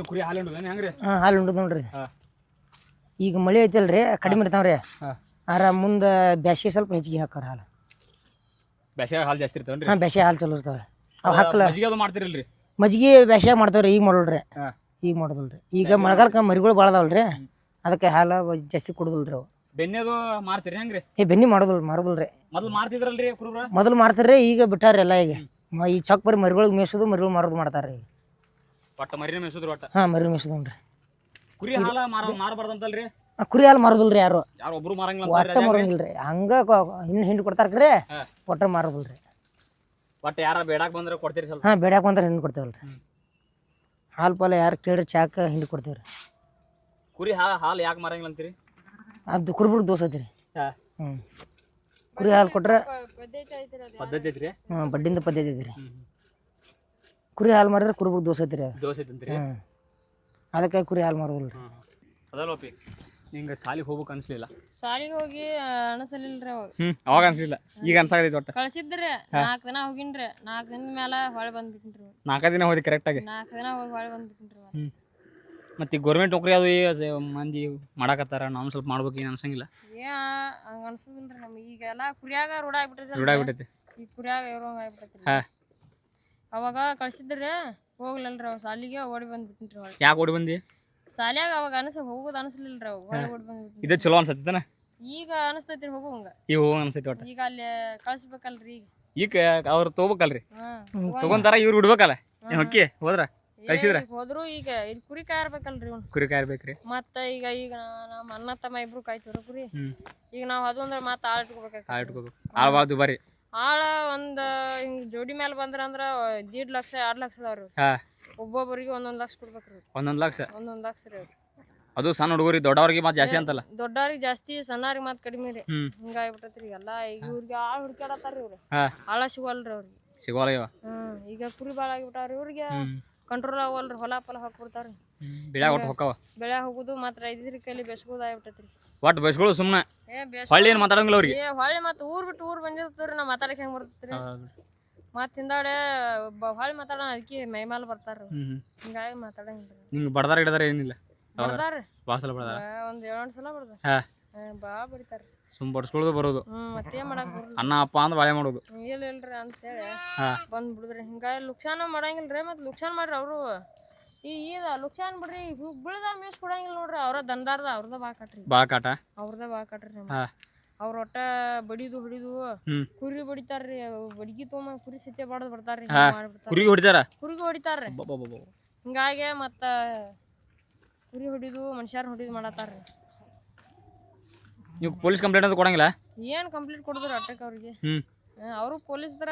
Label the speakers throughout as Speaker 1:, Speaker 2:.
Speaker 1: ಕುರಿ ಹಾಲು ಉಂಡದ ಹೆಂಗ್ರಿ?
Speaker 2: ಹಾಂ ಹಾಲು ನೋಡ್ರಿ.
Speaker 1: ಹಾಂ.
Speaker 2: ಈಗ ಮಳೆ ಐತಲ್ರಿ ಕಡಿಮೆ ಇರ್ತಾವ್ರಿ.
Speaker 1: ರೀ
Speaker 2: ಆರ ಮುಂದೆ ಬ್ಯಾಸಿಗೆ ಸ್ವಲ್ಪ ಹೆಚ್ಚಿಗೆ ಹಾಕಾರ ಹಾಲು.
Speaker 1: ಬ್ಯಾಸ್ಯಾಗ ಹಾಲು ಜಾಸ್ತಿ ಇರ್ತಾವನ್ರಿ?
Speaker 2: ಹಾಂ ಬ್ಯಾಸಿಗೆ ಹಾಲು ಚಲೋ ಇರ್ತಾವ್ರಿ. ಅವು ಹಾಕಲ್ಲ
Speaker 1: ಮಜ್ಜಿಗೆ ಅದು ಮಾಡ್ತಿರಲ್ರಿ?
Speaker 2: ಮಜ್ಜಿಗೆ ಬ್ಯಾಸಿಗೆ ಮಾಡ್ತಾವ್ರಿ ಈಗ ಮಾಡೋಲ್ರಿ.
Speaker 1: ಹಾಂ.
Speaker 2: ಈಗ ರೀ ಈಗ ಮಳೆಗಾಲಕ್ಕೆ ಮರಿಗಳು ಭಾಳ ಅದಾವಲ್ರಿ. ಅದಕ್ಕೆ ಹಾಲು ಜಾಸ್ತಿ ಕುಡುದಿಲ್ರಿ ಅವು.
Speaker 1: ಬೆನ್ನೆದು ಮಾರ್ತೀರಿ ಹೆಂಗ್ರಿ?
Speaker 2: ಏ ಬೆನ್ನಿ ಮಾಡೋದಿಲ್ಲ ರೀ
Speaker 1: ಮೊದಲು ಮಾರ್ತಿದ್ರಲ್ರಿ ಕುರುಬ್ರ?
Speaker 2: ಮೊದಲು ಮಾರ್ತಾರ್ರಿ ಈಗ ಬಿಟ್ಟಾರ್ರಿ ಎಲ್ಲ ಈಗ. ಮ- ಈ ಚೌಕ್ ಬರೀ ಮರಿಗಳಿಗೆ ಮೇಯ್ಸೋದು ಮರಿಗಳು ಮಾರೋದು ಮಾಡ್ತಾರ್ರಿ ಈಗ.
Speaker 1: ಒಟ್ಟ ಮರಿನ ಮೇಸುದ್ರಿ ಒಟ್ಟ?
Speaker 2: ಹಾಂ ಮರಿ ಮೇಯ್ಸೋದ್ರಿ
Speaker 1: ಕುರಿ ಹಾಲ ಮಾರ ಮಾರಬಾರ್ದಂತಲ್ರಿ?
Speaker 2: ಕುರಿ ಹಾಲು ಮಾರೋದಿಲ್ರಿ ಯಾರು?
Speaker 1: ಯಾರು ಒಬ್ರು ಮಾರಂಗಿಲ್ಲ
Speaker 2: ಒಟ್ಟ ಮಾರೋಂಗಿಲ್ರಿ ಹಂಗ ಹಿಂಡು ಹಿಂಡು ಕೊಡ್ತಾರ್ರಿ
Speaker 1: ಹಾಂ.
Speaker 2: ಒಟ್ಟ ಮಾರೋದಿಲ್ರಿ.
Speaker 1: ಒಟ್ಟ ಯಾರ ಬೇಡಾಕ್ ಬಂದ್ರೆ ಕೊಡ್ತೀರಿ ಸ್ವಲ್ಪ.
Speaker 2: ಹಾಂ ಬೇಡ್ಯಾಕ ಬಂದ್ರೆ ಹಿಂಡು ಕೊಡ್ತೇವಲ್ರಿ.
Speaker 1: ಹ್ಮ್.
Speaker 2: ಹಾಲು ಪಾಲ ಯಾರು ಕೇಳ್ರಿ ಚಾಕ ಹಿಂಡ್ ಕೊಡ್ತೇವ್ರಿ.
Speaker 1: ಕುರಿ ಹಾ ಹಾಲು ಯಾಕೆ ಮಾರಂಗಿಲ್ಲ ಅಂತೀರಿ?
Speaker 2: ಅದು ಕುರ್ಬಿಡ್ ದೋಸ ಐತ್ರಿ.
Speaker 1: ಹ್ಮ್.
Speaker 2: ಹ್ಞೂ ಕುರಿ ಹಾಲು ಕೊಟ್ರೆ
Speaker 1: ಪದ್ಧತಿ ಐತ್ರಿ
Speaker 2: ಹ್ಞೂ ಬಡ್ಡಿಂದ ಪದ್ಧತಿ ಐತ್ರಿ.
Speaker 1: ಹ್ಮ್.
Speaker 2: ಕುರಿ ಹಾಲು ಮಾರಿದ್ರೆ ಕುರುಬಗ್ ದೋಸೆ ಐತ್ರಿ ಅದು
Speaker 1: ದೋಸೆ
Speaker 2: ತಿಂತೀರಿ? ಅದಕ್ಕೆ ಕುರಿ ಹಾಲು ಮಾರೋದಿಲ್ರಿ
Speaker 1: ರೀ. ನಿಂಗೆ ಸಾಲಿಗೆ ಹೋಗ್ಬೇಕು ಅನ್ಸ್ಲಿಲ್ಲ?
Speaker 3: ಶಾಲಿಗೆ ಹೋಗಿ ಅನಸಲಿಲ್ರಿ ಅವಾಗ.
Speaker 1: ಹ್ಮ್ ಅವಾಗ ಅನ್ಸ್ಲಿಲ್ಲ. ಈಗ ಅನ್ಸಾಗೈತಿ ಒಟ್ಟ.
Speaker 3: ಕಳ್ಸಿದ್ರಿ ನಾಲ್ಕು ದಿನ ಹೋಗಿನ್ರಿ. ನಾಲ್ಕು ದಿನದ ಮ್ಯಾಲ ಹೊಳೆ ಬಂದ್ಬಿಟ್ಟಿನ್ರಿ
Speaker 1: ನಾಲ್ಕು ದಿನ ಹೋದಿ ಕರೆಕ್ಟಾಗಿ
Speaker 3: ನಾಲ್ಕು ದಿನ ಹೋಗಿ ಹೊಳೆ ಬಂದ್ಬಿಟ್ಟಿನ್ರಿ
Speaker 1: ಮತ್ತೆ ಈಗ ಗೌರ್ಮೆಂಟ್ ನೌಕರಿ ಅದು ಈ ಮಂದಿ ಮಾಡಾಕತ್ತಾರ ನಾವು ಸ್ವಲ್ಪ ಮಾಡ್ಬೇಕು ಏನು ಅನ್ಸಂಗಿಲ್ಲ.
Speaker 3: ಏ ಹಂಗ ಅನ್ಸೋದಿಲ್ರಿ ನಮ್ಗೆ. ಈಗೆಲ್ಲ ಕುರಿಯಾಗ ರೂಢ ಆಗ್ಬಿಟ್ಟಿದ್ರಿ
Speaker 1: ರೂಢ ಆಗ್ಬಿಟ್ಟೈತಿ
Speaker 3: ಈ ಕುರಿಯಾಗ ಇರೋಂಗ ಆಗ್ಬಿಟ್ಟೈತ್ರಿ
Speaker 1: ಹಾ.
Speaker 3: ಅವಾಗ ಕಳ್ಸಿದ್ರೆ ಹೋಗ್ಲಲ್ರಿ ಅವ್ ಸಾಲಿಗೆ ಓಡಿ ಬಂದ್ಬಿಟ್ಟಿನ್ರಿ ಹೊಳೆ
Speaker 1: ಯಾಕೆ ಓಡಿ ಬಂದಿ?
Speaker 3: ಸಾಲ್ಯಾಗ ಅವಾಗ ಅನಸ ಹೋಗೋದು ಅನಸ್ಲಿಲ್ರಿ ಹೊಳೆ ಓಡಿ
Speaker 1: ಇದೆ ಚಲೋ ಅನ್ಸತ್ತನ
Speaker 3: ಈಗ ಅನಸ್ತೈತ್ರಿ ಹೋಗುವಂಗ
Speaker 1: ಈಗ ಹೋಗ ಅನ್ಸೈತಿ ಒಟ್ಟು.
Speaker 3: ಈಗ ಅಲ್ಲಿ ಕಳ್ಸ್ಬೇಕಲ್ರಿ ಈಗ.
Speaker 1: ಈಗ ಅವ್ರು ತಗೋಬೇಕಲ್ರಿ? ತಗೊಂತಾರ ಇವ್ರು ಬಿಡ್ಬೇಕಲ್ಲ? ಏನ್ ಹೊಕ್ಕಿ ಹೋದ್ರ? ಕಳ್ಸಿದ್ರ?
Speaker 3: ಹೋದ್ರು ಈಗ ಇಲ್ಲಿ ಕುರಿ ಕಾಯ್ಬೇಕಲ್ರಿ ಇವ್ನು.
Speaker 1: ಕುರಿ ಕಾಯ್ಬೇಕ್ರಿ
Speaker 3: ಮತ್ತ ಈಗ ಈಗ ನಮ್ಮ ಅಣ್ಣ ತಮ್ಮ ಇಬ್ರು ಕಾಯ್ತಿವ್ರ ಕುರಿ. ಈಗ ನಾವ್ ಅದು ಅಂದ್ರೆ ಮತ್ತೆ ಆಳ್ ಇಟ್ಕೋಬೇಕು
Speaker 1: ಆಳ್ ಇಟ್ಕೋಬೇಕು. ಆಳ್ ಭಾಳ ದುಬಾರಿ.
Speaker 3: ಆಳ ಒಂದ್ ಹಿಂಗ್ ಜೋಡಿ ಮೇಲೆ ಬಂದ್ರ ಅಂದ್ರ ದೀಡ್ ಲಕ್ಷ ಎರಡ್ ಲಕ್ಷ ಅದಾವ್ರಿ
Speaker 1: ಹಾ.
Speaker 3: ಒಬ್ಬೊಬ್ಬರಿಗೆ ಒಂದೊಂದ್ ಲಕ್ಷ ಕೊಡ್ಬೇಕ್ರಿ
Speaker 1: ಒಂದೊಂದ್ ಲಕ್ಷ?
Speaker 3: ಒಂದೊಂದ್ ಲಕ್ಷ ರೀ ಅವ್ರು.
Speaker 1: ಅದು ಸಣ್ಣ ಹುಡುಗರಿ ದೊಡ್ಡವ್ರಿಗೆ ಮತ್ತೆ ಜಾಸ್ತಿ ಅಂತಲ್ಲ?
Speaker 3: ದೊಡ್ಡವ್ರಿಗೆ ಜಾಸ್ತಿ ಸಣ್ಣವ್ರಿಗೆ ಮತ್ ಕಡಿಮೆ ರೀ. ಹಿಂಗಾಗ್ಬಿಟ್ಟೈತ್ರಿ ಎಲ್ಲಾ ಈಗ ಇವ್ರಿಗೆ ಆಳ್ ಹುಡ್ಕ್ಯಾಡತ್ತಾರ್ರಿ ಇವ್ರು?
Speaker 1: ಹಾ.
Speaker 3: ಆಳ ಸಿಗೋಲ್ರಿ ಅವ್ರಿಗೆ.
Speaker 1: ಸಿಗೋಲ್ಲ ಇವ?
Speaker 3: ಹ್ಮ್ ಈಗ ಕುರಿ ಬಾಳ ಆಗಿಬಿಟ್ಟಾವ್ರಿ ಇವ್ರಿಗೆ. ಕಂಟ್ರೋಲ್ ಆಗವಲ್ರಿ ಹೊಲ ಪಲ ಹಾಕ್ಬಿಡ್ತಾರ
Speaker 1: ಬೆಳ್ಯಾಗ ಒಟ್ಟು ಹೊಕ್ಕವ?
Speaker 3: ಬೆಳೆ ಹೋಗುದು ಮಾತ್ರ ಐದ್ರಿ ಕೈಲಿ ಆಗ್ಬಿಟ್ಟೈತ್ರಿ.
Speaker 1: ಒಟ್ಟು ಬಸ್ಗಳು ಸುಮ್ಮನೆ ಹೊಳ್ಳಿ ಏನು ಮಾತಾಡಂಗಿಲ್ಲ ಅವ್ರಿಗೆ.
Speaker 3: ಏ ಹೊಳ್ಳಿ ಮತ್ತೆ ಊರ್ ಬಿಟ್ಟು ಊರ್ ಬಂದಿರ್ತೀವ್ರಿ ನಾವ್ ಮಾತಾಡಕ್ ಹೆಂಗ್ ಬರ್ತೀರಿ ಮತ್ತ್ ಹಿಂದಾಡೆ ಬ- ಹೊಳ್ಳಿ ಮಾತಾಡೋಣ ಅದಕ್ಕೆ ಮೈಮಾಲ್ ಬರ್ತಾರ
Speaker 1: ಹ್ಮ್
Speaker 3: ಹಿಂಗಾಗಿ ಮಾತಾಡಂಗಿಲ್ಲ.
Speaker 1: ನಿಂಗೆ ಬಡದಾರ ಹಿಡದಾರ ಏನಿಲ್ಲ.
Speaker 3: ಬರ್ತಾರ
Speaker 1: ಭಾಳ ಸಲ ಬಡದಾರ?
Speaker 3: ಒಂದ್ ಏಳೆಂಟು ಸಲ ಬರ್ತಾರ
Speaker 1: ಹಾ.
Speaker 3: ಭಾಳ ಬಡಿತಾರ
Speaker 1: ಸುಮ್ ಬಡ್ಸ್ಕೊಳ್ದು ಬರೋದು.
Speaker 3: ಹ್ಮ್ ಮತ್ತೇನ್ ಮಾಡಕ್ ಬರಲ್ಲ
Speaker 1: ಅನ್ನ ಅಪ್ಪ ಅಂದ್ ಬಾಳೆ ಮಾಡೋದು.
Speaker 3: ಇಲ್ಲ ಇಲ್ರಿ ಅಂತೇಳಿ.
Speaker 1: ಹಾ.
Speaker 3: ಬಂದ್ ಬಿಡುದ್ರಿ ಹಿಂಗಾಗಿ ಲುಕ್ಸಾನ ಮಾಡಂಗಿಲ್ರಿ ಮತ್ತ್ ಲುಕ್ಸಾನ್ ಮಾಡ್ರಿ ಅವರು. ಈ ಈಗ ಲುಕ್ಸಾನ್ ಬಿಡ್ರಿ ಬಿಳದ ಮೇಸ್ ಕೊಡಂಗಿಲ್ಲ ನೋಡ್ರಿ ಅವ್ರ ದಂದಾರ್ದ ಅವ್ರದ ಬಾ ಕಟ್ರಿ.
Speaker 1: ಬಾ ಕಾಟ?
Speaker 3: ಅವ್ರದ ಬಾ ಕಟ್ರಿ ನಮ್ಗೆ.
Speaker 1: ಹಾ.
Speaker 3: ಅವ್ರ ಒಟ್ಟ ಬಡಿದು ಹೊಡಿದು
Speaker 1: ಹ್ಮ್.
Speaker 3: ಕುರಿ ಬಡಿತಾರ್ರಿ ಬಡಿಗಿ ತೊಗೊಂಬಂದ್ ಕುರಿ ಸತ್ಯ ಬಾಡದ್ ಬರ್ತಾರ್ರಿ
Speaker 1: ಕುರಿ
Speaker 3: ಮಾಡ್ಬಿಡ್ತಾರ
Speaker 1: ಕುರಿಗೆ ಹೊಡಿತಾರ?
Speaker 3: ಕುರಿಗೆ ಹೊಡಿತಾರ್ರಿ. ಹಿಂಗಾಗಿ ಮತ್ತ ಕುರಿ ಹೊಡಿದು ಮನುಷ್ಯರ್ ಹೊಡಿದು ಮಾಡತ್ತಾರ್ರಿ.
Speaker 1: ನೀವು ಪೊಲೀಸ್ ಕಂಪ್ಲೇಂಟ್ ಅದು ಕೊಡಂಗಿಲ್ಲ?
Speaker 3: ಏನ್ ಕಂಪ್ಲೀಟ್ ಕೊಡಿದ್ರು ಅಟ್ಟಕ್ ಅವ್ರಿಗೆ?
Speaker 1: ಹ್ಮ್.
Speaker 3: ಪೊಲೀಸ್ ಪೊಲೀಸ್ರ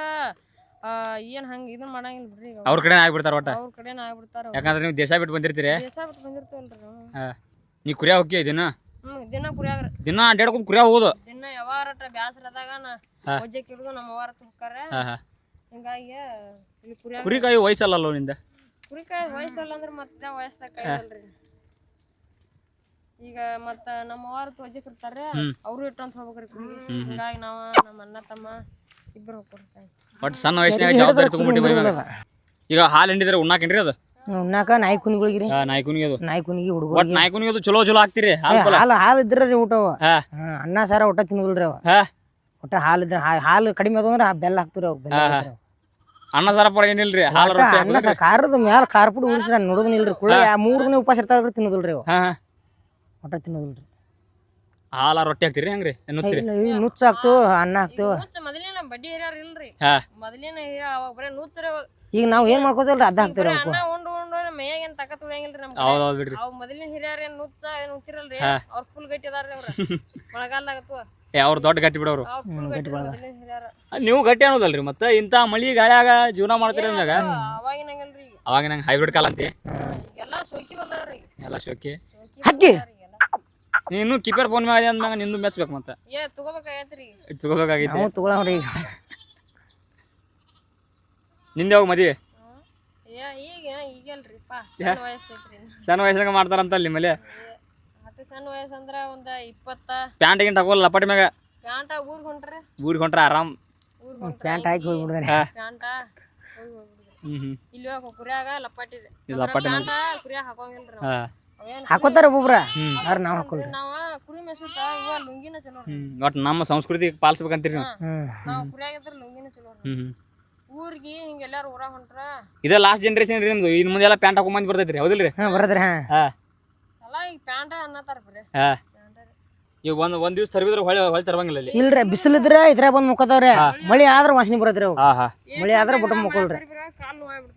Speaker 3: ಏನ್ ಹಂಗ ಇದನ್ನ ಮಾಡಂಗಿಲ್ಲ ಬಿಡ್ರಿ ಈಗ
Speaker 1: ಅವ್ರ ಕಡೆ ಆಗ್ಬಿಡ್ತಾರ ಒಟ್ಟ?
Speaker 3: ಅವ್ರ ಕಡೆನ ಆಗ್ಬಿಡ್ತಾರ ಅವ್ರು.
Speaker 1: ಯಾಕಂದ್ರೆ ನೀವು ದೇಶ ಬಿಟ್ಟು ಬಂದಿರ್ತೀರಿ?
Speaker 3: ದೇಶ ಬಿಟ್ಟು ಬಂದಿರ್ತೇವಲ್ರಿ ನಾವು
Speaker 1: ಹಾ. ನೀ ಕುರಿಯ ಹೋಗಿ ದಿನ?
Speaker 3: ಹ್ಮ್ ದಿನ ಕುರಿಯಾಗ್ರ.
Speaker 1: ದಿನ ಅಡ್ಡಾಡ್ಕೊಂಡು ಕುರಿಯ ಹೋಗೋದು.
Speaker 3: ದಿನ ಯಾವಾರ ಬ್ಯಾಸರ ಆದಾಗ ನಾ. ಒಜ್ಜೆ ಕಿಡ್ದು ನಮ್ಮ ಅವ್ವಾರ
Speaker 1: ಹಾ ಹಾ.
Speaker 3: ಹಿಂಗಾಗಿ ಇಲ್ಲಿ ಕುರಿಯಾಗ
Speaker 1: ಕುರಿಕಾಯಿ ವಯಸ್ಸಲ್ಲ ನಿಂದ?
Speaker 3: ಕುರಿ ಕಾಯಿ ವಯಸ್ಸಲ್ಲ ಅಂದ್ರೆ ಮತ್ತೆ ವಯಸ್ಸಾಗ ಕಾಯ್ದಲ್ರಿ. ಈಗ ಮತ್ತ ನಮ್ಮ ಅವ್ವಾರ ಒಜ್ಜೆ ಇರ್ತಾರ
Speaker 1: ಹ್ಮ್.
Speaker 3: ಅವ್ರು ಇಟ್ಟಂತ ಹೋಗ್ಬೇಕ್ರಿ ಕುರಿ. ಹಿಂಗಾಗಿ ನಾವ ನಮ್ಮ ಅಣ್ಣ ತಮ್ಮ ಇಬ್ರು ಹೋಗ್ಕೊಡ್ತಾರ
Speaker 1: ಒಟ್ಟು ಸಣ್ಣ ವಯಸ್ಸಿನಾಗ ಜವಾಬ್ದಾರಿ ತಗೊಂಡ್ಬಿಟ್ಟು ಮ್ಯಾಗ ಈಗ ಹಾಲು ಹಿಂಡಿದ್ರೆ ಉಣ್ಣಾಕೇನ್ರಿ ಅದು?
Speaker 2: ಉಣ್ಣಾಕ ನಾಯಿ ಕುನಿಗಳಿಗ್ರಿ
Speaker 1: ಹಾ ನಾಯಿ ಕುನಿಗೆ ಅದು.
Speaker 2: ನಾಯಿ ಕುನಿಗೆ ಹುಡುಗ
Speaker 1: ಬಟ್ ನಾಯಿ ಕುನಿಗೆ ಅದು ಚಲೋ ಚಲೋ ಹಾಕ್ತಿರಿ ಹಾಲು
Speaker 2: ಹಾಲು ಹಾಲು ಇದ್ರೆ ರೀ ಊಟ ಅವ.
Speaker 1: ಹಾ.
Speaker 2: ಹಾ, ಅನ್ನ ಸಾರ ಊಟ ತಿನ್ನೋದಿಲ್ರಿ ಅವ.
Speaker 1: ಹಾ.
Speaker 2: ಒಟ್ಟ ಹಾಲು ಇದ್ರೆ ಹಾಲು ಕಡಿಮೆ ಆದ್ರೆ ಅಂದ್ರೆ ಬೆಲ್ಲ ಹಾಕ್ತಿರಿ ಅವ್ ಬೆಲ್ಲ.
Speaker 1: ಅನ್ನ ಸಾರ ಪರ ಏನಿಲ್ರಿ? ಹಾಲು ರೊಟ್ಟಿ
Speaker 2: ಅನ್ನ ಸಾರ ಖಾರದ ಮ್ಯಾಲ ಖಾರ ಪುಡಿ ಉಳಿಸ್ರಿ ನೋಡೋದಿಲ್ರಿ ಕುಳ್ಳ ಮೂರು ದಿನ ಉಪವಾಸ ಇರ್ತಾರ ತಿನ್ನೋದಿಲ್ರಿ ಅವ. ಒಟ್ಟ ತಿನ್ನೋದಿಲ್ರಿ.
Speaker 1: ಹಾಲ ರೊಟ್ಟಿ ಹಾಕ್ತಿರಿ ಹೆಂಗ್ರಿ? ನುಚ್ಚಿರಿ?
Speaker 2: ಈ ನುಚ್ಚ ಹಾಕ್ತು ಅನ್ನ ಹಾಕ್ತು
Speaker 3: ನುಚ್ಚ ಮೊದಲಿನ ಬಡ್ಡಿ ಹಿರಿಯರ್ ಇಲ್ರಿ.
Speaker 1: ಹಾ.
Speaker 3: ಮೊದಲಿನ ಹಿರಿಯ ಅವಾಗ ಬರೇ ನುಚ್ಚರ
Speaker 2: ಈಗ ನಾವು ಏನ್ ಮಾಡ್ಕೋತೀವಲ್ರಿ? ಅದ ಹಾಕ್ತಿರಿ
Speaker 3: ಅನ್ನ ಉಂಡು ಉಂಡು ಮೈಯಾಗ ಏನ್ ತಕ ತುಳಿಯಂಗಿಲ್ರಿ ನಮ್ಗೆ
Speaker 1: ಹೌದು ಹೌದು ಬಿಡ್ರಿ.
Speaker 3: ಅವ್ ಮೊದಲಿನ ಹಿರಿಯರ್ ಏನ್ ನುಚ್ಚ ಏನ್ ಉತ್ತಿರಲ್ರಿ ಅವ್ರ ಫುಲ್ ಗಟ್ಟಿ ಅದಾರ್ರಿ ಅವ್ರ. ಮಳೆಗಾಲದಾಗತ್ವ
Speaker 1: ಏ ಅವ್ರು ದೊಡ್ಡ ಗಟ್ಟಿ ಬಿಡೋರು.
Speaker 3: ಅವ್ರ ಫುಲ್ ಗಟ್ಟಿ ಮೊದಲಿನ ಹಿರಿಯರ
Speaker 1: ನೀವು ಗಟ್ಟಿ ಅನ್ನೋದಲ್ರಿ ಮತ್ತೆ ಇಂತ ಮಳಿ ಗಾಳಿಯಾಗ ಜೀವನ ಮಾಡ್ತೀರಿ ಅಂದಾಗ
Speaker 3: ಅವಾಗಿನಂಗಲ್ರಿ ಈಗ.
Speaker 1: ಅವಾಗ ನಂಗೆ ಹೈಬ್ರಿಡ್ ಕಾಲ ಅಂತಿ?
Speaker 3: ಎಲ್ಲಾ ಸೋಕಿ ಬಂದಾರ್ರಿ
Speaker 1: ಎಲ್ಲ ಶೋಕಿ
Speaker 3: ಅಕ್ಕಿ?
Speaker 2: ಹಕ್ಕಿ.
Speaker 1: ನೀನು ಕೀಪರ್ ಫೋನ್ ಮಾಡಿ ಅಂದಾಗ ನಿಂದು ಮೆಚ್ಬೇಕು ಮತ್ತೆ.
Speaker 3: ಏ ತಗೋಬೇಕಾಗೈತ್ರಿ.
Speaker 1: ಇಟ್ ತಗೋಬೇಕಾಗೈತಿ.
Speaker 2: ನಾವು ತಗೊಳವ್ರಿ ಈಗ.
Speaker 1: ನಿಂದ ಯಾವಾಗ ಮದುವೆ?
Speaker 3: ಏ ಈಗ ಈಗಲ್ರಿ ಪಾ. ಸಣ್ಣ ವಯಸ್ಸು ಐತ್ರಿ ಇನ್ನ.
Speaker 1: ಸಣ್ಣ ವಯಸ್ಸಾಗ ಮಾಡ್ತಾರಂತ ಅಲ್ಲಿ ಮೇಲೆ?
Speaker 3: ಮತ್ತೆ ಸಣ್ಣ ವಯಸ್ಸಂದ್ರ ಒಂದ ಇಪ್ಪತ್ತ
Speaker 1: ಪ್ಯಾಂಟ್ ಗಿಂಟ್ ಹಾಕೋಲ್ಲ ಲಪಾಟಿ ಮ್ಯಾಗ?
Speaker 3: ಪ್ಯಾಂಟ ಊರ್ಗ್ ಹೊಂಟ್ರಿ?
Speaker 1: ಊರಿಗೆ ಹೊಂಟ್ರ ಆರಾಮ್.
Speaker 3: ಊರ್ಗ್
Speaker 2: ಪ್ಯಾಂಟ್ ಹಾಕಿ ಹೋಗ್ಬಿಡ್ದಾರೆ
Speaker 1: ಹಾ.
Speaker 3: ಪ್ಯಾಂಟ? ಹೋಗಿ ಹೋಗ್ಬಿಡ್ರಿ
Speaker 1: ಹ್ಮ್ ಹ್ಮ್.
Speaker 3: ಇಲ್ಲಿ ಹೋಗಿ ಕುರಿಯಾಗ ಲಪಾಟಿ
Speaker 1: ಇದು ಲಪಾಟಿ
Speaker 3: ಪ್ಯಾಂಟ ಕುರಿಯಾಗ ಹಾಕೋಂಗಿಲ್ರಿ
Speaker 2: ಹಾಕೋತಾರ ಒಬ್ಬೊಬ್ರ? ಆದ್ರೆ ನಾವು ಹಾಕೊಲ್ರಿ?
Speaker 3: ನಾವ? ಕುರಿ ಮೆಸುತ್ತ ಇವ ಲುಂಗಿನ ಚಲೋ ರೀ
Speaker 1: ಹ್ಮ್. ಒಟ್ ನಮ್ಮ ಸಂಸ್ಕೃತಿ ಪಾಲಿಸ್ಬೇಕಂತೀರಿ ನೀವು?
Speaker 3: ಲುಂಗಿನ ಚಲೋ
Speaker 1: ಹ್ಮ್
Speaker 3: ಊರಿಗೆ ಹಿಂಗ ಎಲ್ಲಾರು ಊರಾಗ ಹೊಂಟ್ರ?
Speaker 1: ಇದೇ ಲಾಸ್ಟ್ ಜನರೇಷನ್ ರೀ ನಿಮ್ದು. ಇನ್ ಮುಂದೆ ಎಲ್ಲ ಪ್ಯಾಂಟ್ ಹಾಕೊಂಡ್ ಬಂದ್ ಬರ್ತೈತ್ರಿ. ಹೌದಿಲ್ರಿ?
Speaker 2: ಹಾ ಬರದ್ರಿ ಹಾ.
Speaker 1: ಹಾ.
Speaker 3: ಎಲ್ಲ ಈಗ ಪ್ಯಾಂಟ ಅನ್ನತಾರ ಬರೀ.
Speaker 1: ಹಾ. ಈಗ ಒಂದ್ ಒಂದ್ ದಿವ್ಸ ತರಬಿದ್ರೆ ಹೊಳೆ ಹೊಳೆ ತರಬಂಗಿಲ್ಲ ಅಲ್ಲಿ.
Speaker 2: ಇಲ್ರಿ ಬಿಸಿಲಿದ್ರ ಇದ್ರಾಗ ಬಂದ್ ಮುಕ್ಕತಾವ್ರಿ ಮಳಿ ಆದ್ರ ವಾಸನೆ ಬರತ್ರಿ ಅವು.
Speaker 1: ಹಾ ಹಾ.
Speaker 2: ಮಳಿ ಆದ್ರ ಬುಟ್ಟ ಮುಕ್ಕಲ್ರಿ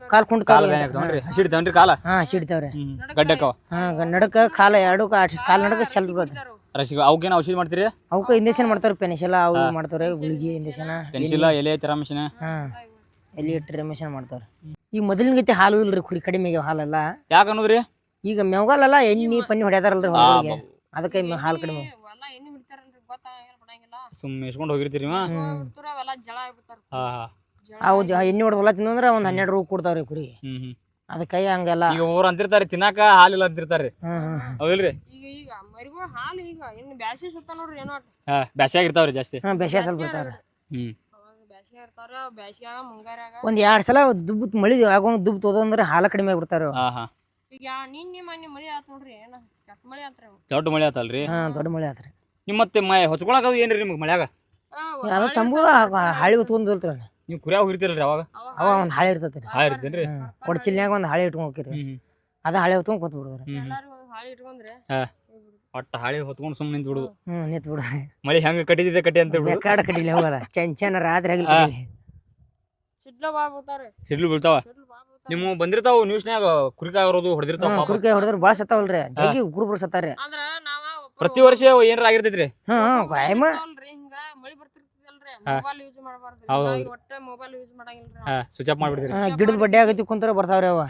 Speaker 3: ಕಾಲ್ ಕುಂಡ್
Speaker 2: ಕಾಲ್
Speaker 1: ಕಾಲ್ ಬ್ಯಾನ್ ಹಸಿಡ್ತಾವನ್ರಿ ಕಾಲ?
Speaker 2: ಹಾ ಸಿಡ್ತಾವ್ರಿ
Speaker 1: ಗಡ್ಡಕ್ಕವ
Speaker 2: ಹಾ ಗ- ನಡಕ ಕಾಲ ಎರಡು ಕಾಲ್ ನಡಕ ಸೆಲ್ ಬರ್ತದೆ
Speaker 1: ಅವಕ್ಕೇನು ಔಷಧಿ ಮಾಡ್ತೀರಿ?
Speaker 2: ಅವಕ್ಕ ಇಂಜೆಕ್ಷನ್ ಮಾಡ್ತಾವ್ರಿ ಪೆನಿಸಿಲ ಅವು ಮಾಡ್ತಾವ್ರಿ ಗುಳಿಗೆ ಇಂಜೆಕ್ಷನ್
Speaker 1: ಪೆನ್ಸಿಲ್ ಎಲೆ ತರ ಮಿಷನ್?
Speaker 2: ಹಾ ಎಲ್ಲಿ ಇಟ್ಟು ಮಿಷನ್ ಮಾಡ್ತಾವ್ರಿ. ಈಗ ಮೊದಲಿನ ಗತಿ ಹಾಲು ಇಲ್ರಿ ಕುಡಿ ಕಡಿಮೆ ಆಗ್ಯಾವ ಹಾಲೆಲ್ಲ.
Speaker 1: ಯಾಕ ಅನ್ನೋದ್ರಿ?
Speaker 2: ಈಗ ಮೆವಗಾಲಲ್ಲ ಎಣ್ಣಿ ಪನ್ನಿ ಹೊಡ್ಯಾತಾರಲ್ರಿ ಅದಕ್ಕೆ ಮೆ- ಹಾಲು ಕಡಿಮೆ
Speaker 3: ಎಲ್ಲ ಎಣ್ಣೆ ಹೊಡಿತಾರಲ್ರಿ ಗೊತ್ತಾಗಲ್ಲ
Speaker 1: ಸುಮ್ಮನೆ ಇಸ್ಕೊಂಡು ಹೋಗಿರ್ತೀರಿ ಮಾ
Speaker 3: ಬಿಡ್ತಾರ ಅವೆಲ್ಲ ಜಳ ಆಗ್ಬಿಡ್ತಾರ.
Speaker 1: ಹಾ ಹಾ.
Speaker 2: ಅವು ಜ ಎಣ್ಣೆ ಹೊಡೆದ ಹೊಲ ತಿಂದಂದ್ರ ಒಂದ್ ಹನ್ನೆರಡು ರೂಪಾಯಿ ಕೊಡ್ತಾವ್ರಿ ಕುರಿ.
Speaker 1: ಹ್ಮ್ ಹ್ಮ್.
Speaker 2: ಅದಕ್ಕೆ ಹಂಗೆಲ್ಲ.
Speaker 1: ಈಗ ಅವ್ರು ಅಂತಿರ್ತಾರೆ ತಿನ್ನಾಕ ಹಾಲಿಲ್ಲ ಇಲ್ಲ
Speaker 2: ಅಂದಿರ್ತಾರೆ ಹಾ
Speaker 1: ಹೌದಿಲ್ರಿ?
Speaker 3: ಈಗ ಈಗ ಮರಿಗಳು ಹಾಲು ಈಗ ಇನ್ನು ಬ್ಯಾಸಿ ಸುತ್ತ ನೋಡ್ರಿ ಏನೋ.
Speaker 1: ಹಾ ಬ್ಯಾಸ್ಯಾಗ ಇರ್ತಾವ್ರಿ ಜಾಸ್ತಿ.
Speaker 2: ಹಾ ಬೇಸಿಗೆ ಸ್ವಲ್ಪ ಇರ್ತಾವ್ರಿ.
Speaker 1: ಹ್ಮ್.
Speaker 3: ಅವಾಗ ಬ್ಯಾಸಿಗೆ ಇರ್ತಾರ ಬ್ಯಾಸಿಗ್ಯಾಗ ಮುಂಗಾರ್ಯಾಗ
Speaker 2: ಒಂದ್ ಎರಡ್ ಸಲ ದುಬ್ ಮಳಿ ಆಗೋಂಗ್ ದುಬ್ಬ ತೋದಂದ್ರೆ ಹಾಲ ಕಡಿಮೆ ಆಗ್ಬಿಡ್ತಾರ
Speaker 1: ಹಾ ಹಾ.
Speaker 3: ಈಗ ನಿನ್ನೆ ಮೊನ್ನೆ ಮಳಿ ಆತ್ ನೋಡ್ರಿ ಏನ ಕೆಟ್ಟ ಮಳಿ ಆತ್ರಿ ಅವ್.
Speaker 1: ದೊಡ್ಡ ಮಳೆ ಆತಲ್ರಿ?
Speaker 2: ಹಾ ದೊಡ್ಡ ಮಳಿ ಆತ್ರಿ.
Speaker 1: ನಿಮ್ ಮತ್ತೆ ಮೈ ಹೊಚ್ಕೊಳಕ್ ಅದು ಏನ್ರಿ ನಿಮ್ಗೆ ಮಳ್ಯಾಗ?
Speaker 2: ತಂಬು ಹಾಳಿ ಹೊತ್ಕೊಂಡ್ ಇರ್ತಾರ
Speaker 1: ನೀವು ಕುರಿಯಾಗ ಹೋಗಿರ್ತೀರಲ್ರಿ ಅವಾಗ?
Speaker 3: ಅವ
Speaker 2: ಒಂದು ಒಂದ್ ಇರ್ತೈತಿ ಇರ್ತೈತ್ರಿ
Speaker 1: ಹಾ ಇರ್ತೇನ್ರಿ
Speaker 2: ಚಿಲ್ನ್ಯಾಗ ಒಂದು ಒಂದ್ ಇಟ್ಕೊಂಡು ಇಟ್ಕೊಂಡ್ ಹೋಗಿರಿ
Speaker 1: ಹ್ಮ್.
Speaker 2: ಅದ ಹಾಳೆ ಹೊತ್ಕೊಂಡು ಕೂತ್ ಬಿಡುದ್ರಿ
Speaker 3: ಹಾಳಿ
Speaker 1: ಒಟ್ಟ ಹಾಳಿ ಹೊತ್ಕೊಂಡು ಸುಮ್ಮನೆ ನಿಂತು ಬಿಡುದು.
Speaker 2: ಹ್ಮ್ ನಿಂತ್ ಬಿಡ್ರಿ
Speaker 1: ಮಳಿ ಹೆಂಗ ಕಟ್ಟಿದಿದೆ ಕಟ್ಟಿ ಅಂತ ಬಿಡುದು
Speaker 2: ಬೇಕಾಡ ಕಡಿಲಿ ಹೋಗದ ಚನ್ ಚೆನ್ನ ರಾತ್ರಿ
Speaker 3: ಸಿಡ್ಲ
Speaker 1: ಬೀಳ್ತಾವ? ನಿಮ್ಮ ಬಂದಿರ್ತಾವ ನ್ಯೂಸ್ನ್ಯಾಗ ಕುರಿಕಾಯಿ ಬರೋದು ಹೊಡೆದಿರ್ತಾವ ಪಾಪ.
Speaker 2: ಕುರ್ಕೆ ಹೊಡೆದ್ರ ಬಾಳ ಸತ್ತಾವಲ್ರಿ. ಜಗ್ಗಿ ಉಗ್ರು ಸತ್ತಾರ್ರಿ.
Speaker 3: ಅಂದ್ರ
Speaker 1: ಪ್ರತಿ ವರ್ಷ ಏನಾರ ಆಗಿರ್ತೈತ್ರಿ?
Speaker 2: ಕಾಯಮ
Speaker 3: ಅಲ್ರಿ ಹಿಂಗ ಮಳಿ ಬರ್ತಿರ್ತದಲ್ರಿ ಮೊಬೈಲ್ ಯೂಸ್ ಮಾಡಬಾರ್ದು ಒಟ್ಟ ಮೊಬೈಲ್ ಯೂಸ್ ಮಾಡಂಗಿಲ್ರಿ
Speaker 1: ಹಾ ಸ್ವಿಚ್ ಆಫ್ ಮಾಡ್ಬಿಡ್ತೀರಿ.
Speaker 2: ಹಾ, ಗಿಡದ ಬಡ್ಡೆ ಆಗತಿ ಕುಂತರ ಬರ್ತಾವ್ರಿ ಅವ.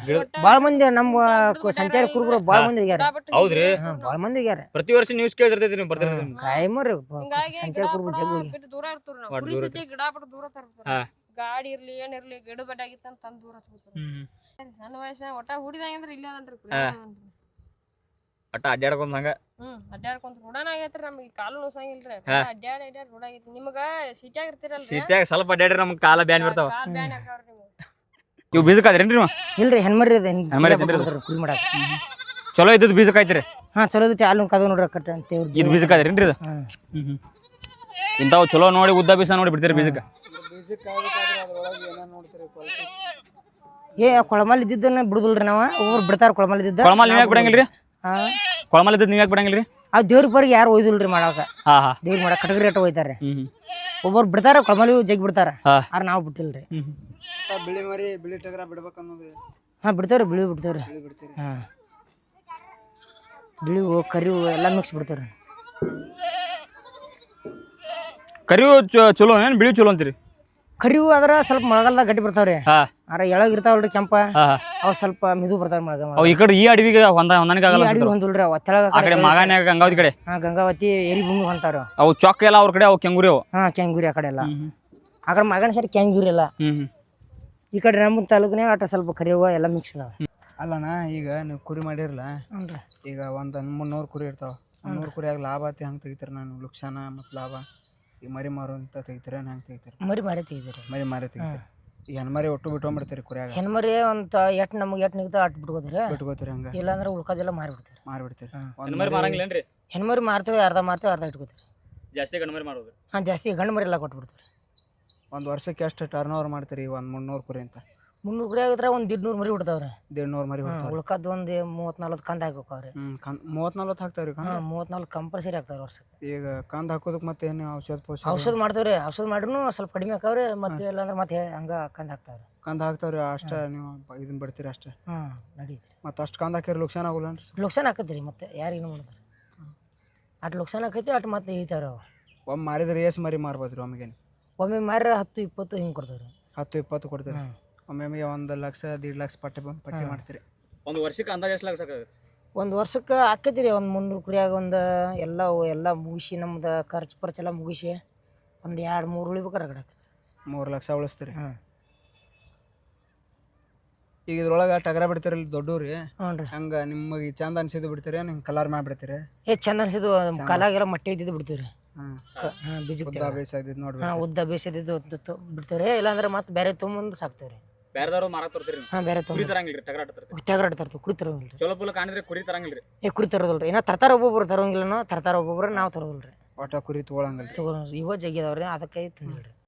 Speaker 2: ಬಾಳ ಮಂದಿ ನಮ್ಮ ಕು- ಸಂಚಾರಿ ಕುರುಬರು ಬಾಳ ಮಂದಿ ಹೋಗ್ಯಾರ
Speaker 1: ಹೌದ್ರಿ.
Speaker 2: ಹಾ ಬಾಳ ಮಂದಿ ಹೋಗ್ಯಾರ
Speaker 1: ಪ್ರತಿ ವರ್ಷ ನ್ಯೂಸ್ ಕೇಳ್ತಿರ್ತೈತಿ ನೀವು ಬರ್ತಿರ್ತೀರಿ
Speaker 2: ಕಾಯಮರಿ
Speaker 3: ಹಿಂಗಾಗಿ
Speaker 2: ಸಂಚಾರಿ ಕುರುಬ್ರು ಜಗ್ಗಿ. ಹೋಗ್ಯಾರ
Speaker 3: ಬಿಟ್ಟು ದೂರ ಇರ್ತಾರ ನಾವು.
Speaker 1: ಒಟ್
Speaker 3: ಕುರಿ
Speaker 1: ದೂರ
Speaker 3: ಸತಿ ಗಿಡ ಬಿಟ್ಟು ದೂರ ತರ್ತಾರ ಗಾಡಿ ಇರ್ಲಿ ಏನಿರ್ಲಿ ಇರ್ಲಿ ಗಿಡ ಬಡ್ಡ ಆಗಿತ್ತಂತ ತಂದ್ ದೂರ ಹಚ್ಬಿಡ್ತಾರ
Speaker 1: ಹ್ಮ್
Speaker 3: ಸಣ್ಣ ವಯಸ್ಸ ಒಟ್ಟ ಇಲ್ಲ ಇಲ್ಲೇ ಅದನ್ರಿ ಅದನ್ರಿ.
Speaker 1: ಅಡ್ಡಾಡ್ಕೊಂಡ್ ಹಂಗ
Speaker 3: ಹ್ಮ್ ಅಡ್ಡಾಡ್ಕೊಂತ ರೂಢಾನ ಆಗೈತ್ರಿ ನಮಗೆ ಕಾಲು ನೋಸಂಗಿಲ್ರಿ. ಅಡ್ಡಾಡ ಅಡ್ಡಾಡ್ ರೂಢ ಆಗೈತಿ ನಿಮಗ ಸಿಟಿಯಾಗ ಇರ್ತಿರಲ್ರಿ?
Speaker 1: ಸೀತ್ಯಾಗ ಸ್ವಲ್ಪ ಅಡ್ಡಾಡ್ರಿ ನಮ್ಗೆ ಕಾಲ ಬ್ಯಾನ್ ಬರ್ತಾವ
Speaker 3: ಕಾಲ್ ಬ್ಯಾನ್ ಹಾಕಾವ್ರಿ ನಿಮ್ಗೆ.
Speaker 1: ಇವು ಬೀಜಕ್ಕಾದ್ರೇನ್ರಿ ನೀವು
Speaker 2: ಇಲ್ರಿ ಹೆಣ್ಮರಿ ಅದ
Speaker 1: ಹೆಣ್ಮರಿ?
Speaker 2: ಕುರಿ ಮಾಡಾಕ?
Speaker 1: ಚಲೋ ಇದ್ದದ್ದು ಬೀಜಕ್ಕಾಯ್ತಿರಿ?
Speaker 2: ಹಾ ಚಲೋ ಐತಿ ಹಾಲು ಕದ ನೋಡ್ರಿ ಕಟ್ಟ ಅಂತ
Speaker 1: ಇದು ಬೀಜಕ್ಕಾದ್ರೇನ್ರಿ ಇದು?
Speaker 2: ಹಾ.
Speaker 1: ಹ್ಮ್ ಹ್ಮ್. ಇಂಥವು ಚಲೋ ನೋಡಿ ಉದ್ದ ಬೀಸ ನೋಡಿ ಬಿಡ್ತೀರಿ ಬೀಜಕ್ಕೆ.
Speaker 2: ಏ ಕೊಳಮಲ್ ಇದ್ದಿದ್ದನ್ನ ಬಿಡುದಿಲ್ರಿ ನಾವ? ಒಬ್ಬರು ಬಿಡ್ತಾರ ಕೊಳಮಲ್ ಇದ್ದಿದ್ದ.
Speaker 1: ಕೊಳಮಲ್ ನೀವ್ ಯಾಕೆ ಬಿಡಂಗಿಲ್ರಿ?
Speaker 2: ಹಾ
Speaker 1: ನೀವು ಯಾಕೆ ಬಿಡಂಗಿಲ್ಲ ರೀ ಬಿಡಂಗಿಲ್ರಿ?
Speaker 2: ಆ ದೇವ್ರಿಗೆ ಬರಿಗೆ ಯಾರು ಒಯ್ದಿಲ್ರಿ ಮಾಡಾಕ. ದೇವ್ರ ಮಾಡಾಕ ಕಟಗರಿ ಅಟ್ಟ ಒಯ್ತಾರೆ ಒಬ್ಬರು ಬಿಡ್ತಾರ ಕೊಳಮಲಿ ಜಗ್ ಬಿಡ್ತಾರ.
Speaker 1: ಹಾ.
Speaker 2: ಆದ್ರೆ ನಾವು ಬಿಟ್ಟಿಲ್ರಿ.
Speaker 4: ಬಿಳಿ ಮರಿ ಬಿಳಿ ಟಗರ
Speaker 2: ಹಾ ಬಿಡ್ತೇವ್ರಿ ಬಿಳಿ ಬಿಡ್ತೇವ್ರಿ.
Speaker 4: ಬಿಡ್ತೀರಿ.
Speaker 2: ಹಾ. ಬಿಳಿವು ಕರಿವು ಎಲ್ಲ ಮಿಕ್ಸ್ ಬಿಡ್ತಾರ
Speaker 1: ಕರಿವು ಚ- ಚಲೋ ಏನು ಬಿಳಿ ಚಲೋ ಅಂತೀರಿ?
Speaker 2: ಕರಿವು ಆದ್ರ ಸ್ವಲ್ಪ ಮಳೆಗಾಲದಾಗ ಗಟ್ಟಿ ಬರ್ತಾವ್ರಿ.
Speaker 1: ಹಾ.
Speaker 2: ಆದ್ರೆ ಎಳಗ್ ಇರ್ತಾವಲ್ರಿ ಕೆಂಪ.
Speaker 1: ಹಾ ಹಾ.
Speaker 2: ಸ್ವಲ್ಪ ಮಿದು ಬರ್ತಾವ ಮಳೆಗಾಲ.
Speaker 1: ಅವು ಈ ಕಡೆ ಈ ಅಡವಿಗೆ ಹೊಂದ ಹೊಂದಾಣಿಕೆ ಆಗಲ್ಲ
Speaker 2: ಅಡಿಗೆ ಹೊಂದಿಲ್ರಿ ಅವ. ತೆಳಗ
Speaker 1: ಆ ಕಡೆ ಗಂಗಾವತಿ ಕಡೆ.
Speaker 2: ಹಾ ಗಂಗಾವತಿ ಎರಿ ಭೂಮಿ ಹೊಂತಾರ
Speaker 1: ಅವು. ಚೊಕ್ಕ ಎಲ್ಲ ಅವ್ರ ಕಡೆ ಅವು ಕೆಂಗುರಿ ಅವು.
Speaker 2: ಹಾ ಕೆಂಗುರಿ ಆ ಕಡೆ ಎಲ್ಲ. ಆ ಕಡೆ ಮಗನ ಸರಿ ಕೆಂಗುರಿ ಎಲ್ಲ.
Speaker 1: ಹ್ಮ್ ಹ್ಮ್.
Speaker 2: ಈ ಕಡೆ ನಮ್ಮ ತಾಲೂಕಿನಾಗ ಆಟ ಸ್ವಲ್ಪ ಕರಿಯವ ಎಲ್ಲ ಮಿಕ್ಸ್ ಅದಾವ.
Speaker 4: ಅಲ್ಲಣ್ಣ ಈಗ ನೀವು ಕುರಿ ಮಾಡಿರಲ್ಲ ಈಗ ಒಂದು ಮುನ್ನೂರು ಕುರಿ ಇರ್ತಾವ. ಮುನ್ನೂರು ಕುರಿಯಾಗ ಲಾಭ ಆತಿ ಹಂಗೆ ತೆಗಿತಾರೆ ನಾನು ಲುಕ್ಷಾನ ಮತ್ತು ಲಾಭ? ಈಗ ಮರಿ ಮಾರು ಅಂತ ತೆಗಿತೀರ? ಹಂಗೆ ತೆಗಿತೀರ?
Speaker 2: ಮರಿ ಮಾರಿ ತೆಗಿದ್ರಿ
Speaker 4: ಮರಿ ಮಾರಿ ತೆಗಿತೀರ. ಈ ಹೆಣ್ಮರಿ ಒಟ್ಟು ಬಿಟ್ಕೊಂಡ್ಬಿಡ್ತೀರಿ ಕುರಿಯಾಗ
Speaker 2: ಹೆಣ್ಮರಿ ಅಂತ ಎಟ್ ನಮ್ಗೆ ಎಟ್ ನಿಗ್ತ ಅಟ್ ಬಿಟ್ಕೋತಾರೆ.
Speaker 4: ಬಿಟ್ಕೋತೀರಿ ಹಂಗೆ?
Speaker 2: ಇಲ್ಲಾಂದ್ರೆ ಉಳ್ಕೋದೆಲ್ಲ ಮಾರಿಬಿಡ್ತೀರಿ.
Speaker 4: ಮಾರಿಬಿಡ್ತೀರಿ.
Speaker 1: ಮಾರಂಗಿಲ್ಲ ಮಾರಂಗಿಲ್ಲೇನ್ರಿ?
Speaker 2: ಹೆಣ್ಮರಿ ಮಾರ್ತೇವೆ ಅರ್ಧ ಮಾರ್ತೇವೆ ಅರ್ಧ ಇಟ್ಕೋತೀರಿ
Speaker 1: ಜಾಸ್ತಿ ಗಂಡ್ಮರಿ ಮಾರೋದು?
Speaker 2: ಹಾಂ ಜಾಸ್ತಿ ಗಂಡು ಮರಿ ಎಲ್ಲ ಕೊಟ್ಬಿಡ್ತೀರಿ.
Speaker 4: ಒಂದು ವರ್ಷಕ್ಕೆ ಎಷ್ಟು ಟರ್ನ್ ಓವರ್ ಮಾಡ್ತೀರಿ? ಒಂದು ಮುನ್ನೂರು ಕುರಿ ಅಂತ.
Speaker 2: ಮುನ್ನೂರು ಕುರಿ ಆಗಿದ್ರೆ ಒಂದು ದಿಡ್ನೂರು ಮರಿ ಹೊಡ್ತಾವ್ರೆ.
Speaker 4: ದೇಡ್ನೂರು ಮರಿ
Speaker 2: ಹಾಂ
Speaker 4: ಬಿಡ್ತಾವ್ರಿ
Speaker 2: ಉಳ್ಕದ್ದು ಒಂದು ಮೂವತ್ತು ನಲ್ವತ್ತು ಕಂದ ಹಾಕೋಕಾವ್ರಿ
Speaker 4: ಹ್ಞೂ ಕಂದ್ ಮೂವತ್ತು ನಲ್ವತ್ತು ಹಾಕ್ತಾವ್ರಿ ಕಂದ?
Speaker 2: ಹಾಂ ಮೂವತ್ತು ನಾಲ್ಕು ಕಂಪಲ್ಸರಿ ಆಗ್ತಾವ್ರಿ ವರ್ಷಕ್ಕೆ
Speaker 4: ಈಗ ಕಂದ ಹಾಕೋದಕ್ಕೆ ಮತ್ತೆ ಏನು ಔಷಧ ಪೌಷಧ
Speaker 2: ಔಷಧ ಮಾಡ್ತಾವ್ರಿ ಔಷಧ ಮಾಡ್ರು ಸ್ವಲ್ಪ ಕಡಿಮೆ ಆಕಾವ್ರಿ ಮತ್ತೆ ಇಲ್ಲಾಂದ್ರೆ ಮತ್ತೆ ಹಂಗ ಕಂದ ಹಾಕ್ತಾವ್ರಿ.
Speaker 4: ಕಂದ ಹಾಕ್ತಾವ್ರಿ ಅಷ್ಟೇ ನೀವು ಇದನ್ನ ಬಿಡ್ತೀರಿ ಅಷ್ಟೇ?
Speaker 2: ಹಾಂ ನಡೀತ್ರಿ.
Speaker 4: ಮತ್ತೆ ಅಷ್ಟು ಕಂದ ಹಾಕಿರಿ ಲುಕ್ಸಾನ್ ಆಗೋಲ್ಲನ್ರಿ
Speaker 2: ಲುಕ್ಸಾನ್ ಹಾಕತ್ರಿ ಮತ್ತೆ ಯಾರಿಗೂ ಮಾಡಿದ್ರಿ ಅಟ್ ಲುಕ್ಸಾನ್ ಹಾಕೈತಿ ಅಟ್ ಮತ್ತೆ ಈತಾರ ಅವು.
Speaker 4: ಒಮ್ಮೆ ಮಾರಿದ್ರೆ ಏಸ್ ಮರಿ ಮಾರ್ಬೋದ್ರಿ ಒಮ್ಮೆಗೆ
Speaker 2: ಒಮ್ಮೆ ಮಾರ್ರೆ ಹತ್ತು ಇಪ್ಪತ್ತು ಹಿಂಗೆ ಕೊಡ್ತಾವ್ರಿ.
Speaker 4: ಹತ್ತು ಇಪ್ಪತ್ತು ಕೊಡ್ತೀರಿ
Speaker 2: ಹ್ಮ್.
Speaker 4: ಒಮ್ಮೆಗೆ ಒಂದು ಲಕ್ಷ ದೀಡ್ ಲಕ್ಷ ಪಟ್ಟಿ ಬಂದು ಪಟ್ಟಿ ಮಾಡ್ತೀರಿ.
Speaker 1: ಒಂದು ವರ್ಷಕ್ಕೆ ಅಂದಾಜು ಎಷ್ಟು ಲಕ್ಷ
Speaker 2: ಒಂದು ವರ್ಷಕ್ಕೆ ಆಕೈತಿ ರೀ ಒಂದು ಮುನ್ನೂರು ಕುರಿಯಾಗ ಒಂದು ಎಲ್ಲ ಎಲ್ಲ ಮುಗಿಸಿ ನಮ್ದು ಖರ್ಚು ಪರ್ಚು ಎಲ್ಲ ಮುಗಿಸಿ ಒಂದು ಎರಡು ಮೂರು ಉಳಿಬೇಕಾರೆ ಕಡೆ
Speaker 4: ಮೂರು ಲಕ್ಷ ಉಳಿಸ್ತೀರಿ.
Speaker 2: ಹಾಂ.
Speaker 4: ಈಗ ಇದ್ರೊಳಗೆ ಟಗರ ಬಿಡ್ತೀರಲ್ಲ ದೊಡ್ಡವ್ರಿ
Speaker 2: ಹ್ಞೂ ರೀ.
Speaker 4: ಹಂಗೆ ನಿಮಗೆ ಚಂದ ಅನ್ಸಿದ್ದು ಬಿಡ್ತೀರಿ ಹಿಂಗೆ ಕಲರ್ ಮಾಡಿಬಿಡ್ತೀರಿ?
Speaker 2: ಏ ಚಂದ ಅನ್ಸಿದ್ದು ಕಾಲಾಗೆಲ್ಲ ಮಟ್ಟಿ ಇದ್ದಿದ್ದು ಬಿಡ್ತೀವಿ ರೀ
Speaker 4: ಹಾಂ
Speaker 2: ಹಾಂ ಬೀಜಕ್ಕೆ
Speaker 4: ಉದ್ದ ಬೇಸಾಯ್ದಿದ್ದು ನೋಡ್ರಿ
Speaker 2: ಹಾಂ ಉದ್ದ ಬೇಸಿದ್ದು ಬಿಡ್ತೀವಿ ರೀ ಇಲ್ಲಾಂದ್ರೆ ಮತ್ತೆ ಬೇರೆ ತೊಗೊಂಬಂದು ಸಾಕ್ತೀವಿ ರೀ
Speaker 1: ಬೇರೆದವ್ರು ಮಾರಾಕ್ ತರ್ತೀರಿ ನೀವು.
Speaker 2: ಹಾಂ ಬೇರೆ
Speaker 1: ಕುರಿ
Speaker 2: ತೊಗೊಂಡು
Speaker 1: ತರಂಗಿಲ್ರಿ ಟಗರಾಟ ತರ್ತೀರಿ.
Speaker 2: ಟಗರಾಟ ತರ್ತೀವಿ ಕುರಿ ತರೋದಿಲ್ಲ ರೀ
Speaker 1: ಚಲೋ ಪುಲ ಕಾಣಿದ್ರೆ ಕುರಿ ತರಂಗಿಲ್ರಿ.
Speaker 2: ಏ ಕುರಿ ತರೋದಿಲ್ಲ ರೀ ಏನೋ ತರ್ತಾರ ಒಬ್ಬೊಬ್ರು ತರೋಂಗಿಲ್ಲನೋ ತರ್ತಾರ ಒಬ್ಬೊಬ್ರು ನಾವು ತರೋದಿಲ್ಲ ರೀ
Speaker 4: ಒಟ್ಟ ಕುರಿ ತೊಗೊಳಂಗಲ್ಲ
Speaker 2: ತಗೋ ಇವ ಜಗ್ಗಿದಾವ್ರಿ ಅದಕ್ಕೆ ತಂದಿಲ್ಲ ರೀ